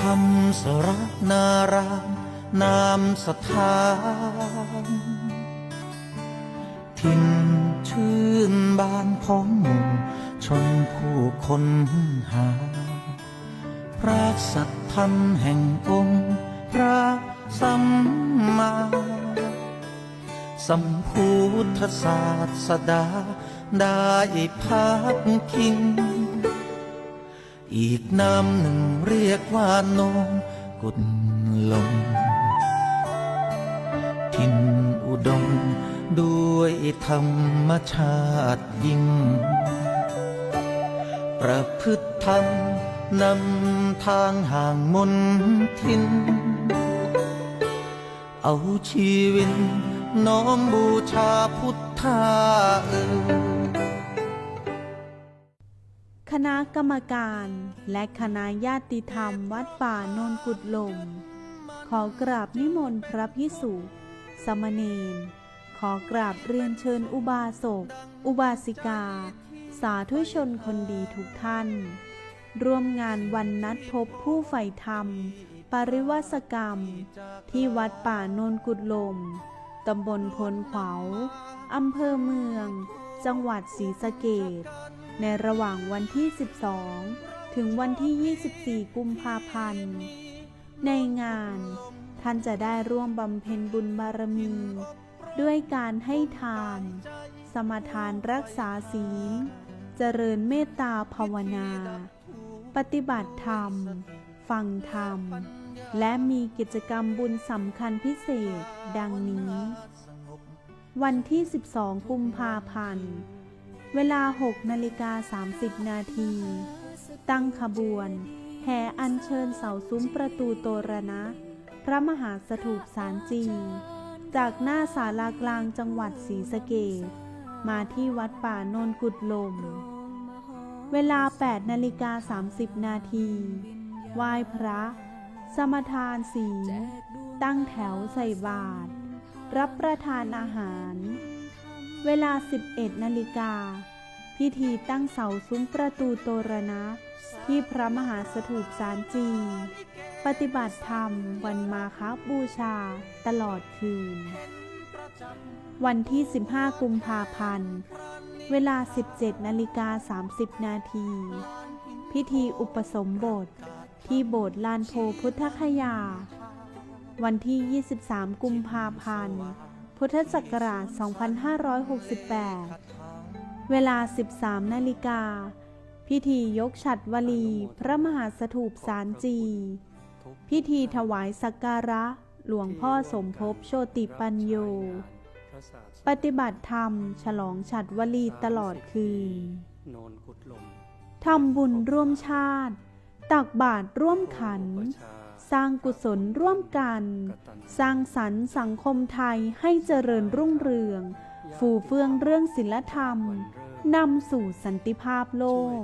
ทำสระนารามนามสถานทินชื่นบานของหมู่ชนผู้คนหา พระสัทธรรมแห่งองค์ พระสัมมา สัมพุทธศาสดาได้พักพิง อีกนามหนึ่งเรียกว่านงกุดลมทินอุดมด้วยธรรมชาติยิ่ง ประพฤติธรรมนำทางห่างมนทิน เอาชีวิตน้อมบูชาพุทธาเอ่ย คณะกรรมการ และคณะญาติธรรมวัดป่าโนนกุดลม ขอกราบนิมนต์พระพิสุสมเณรขอกราบเรียนเชิญอุบาสก อุบาสิกา สาธุชนคนดีทุกท่าน ร่วมงานวันนัดพบผู้ใฝ่ธรรม ปริวาสกรรม ที่วัดป่าโนนกุดลม ตำบลพลขวาวอำเภอเมือง จังหวัดศรีสะเกษในระหว่างวันที่ 12 ถึงวันที่ 24 กุมภาพันธ์ ในงาน ท่านจะได้ร่วมบำเพ็ญบุญบารมี ด้วยการให้ทาน สมทานรักษาศีล เจริญเมตตาภาวนา ปฏิบัติธรรม ฟังธรรม และมีกิจกรรมบุญสำคัญพิเศษดังนี้ วันที่ 12 กุมภาพันธ์ เวลา 6 นาฬิกา 30 นาที ตั้งขบวน แห่อัญเชิญเสาซุ้มประตูโตรณะ พระมหาสถูปสารจี จากหน้าศาลากลางจังหวัดศรีสะเกษมาที่วัดป่าโนนกุดลม เวลา 8 นาฬิกา 30 นาที ไหว้พระ สมทานศีลตั้งแถวใส่บาตรรับประทานอาหาร เวลา 11 นาฬิกา พิธีตั้งเสาซุ้มประตูโตรณะ ที่พระมหาสถูปสารจีปฏิบัติธรรมวันมาคบูชาตลอดคืน วันที่ 15 กุมภาพันธ์ เวลา 17 นาฬิกา 30 นาที พิธีอุปสมบท ที่โบสถ์ลานโพพุทธคยา วันที่ 23 กุมภาพันธ์ พุทธศักราช 2568 เวลา 13 นาฬิกา พิธียกฉัดวลี พระมหาสถูปสารจี พิธีถวายสักการะ หลวงพ่อสมภพโชติปัญโย ปฏิบัติธรรม ฉลองฉัดวลีตลอดคืนทำบุญร่วมชาติ ตักบาตรร่วมขัน สร้างกุศลร่วมกัน สร้างสรรค์สังคมไทยให้เจริญรุ่งเรือง ฟูเฟืองเรื่องศิลธรรมนำสู่สันติภาพโลก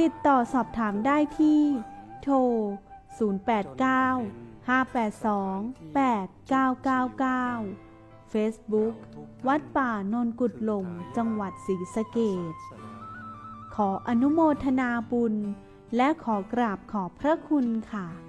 ติดต่อสอบถามได้ที่ โทร 089 582 8999 Facebook วัดป่านนกุดหลงจังหวัดศรีสะเกษขออนุโมทนาบุญ และขอกราบขอบพระคุณค่ะ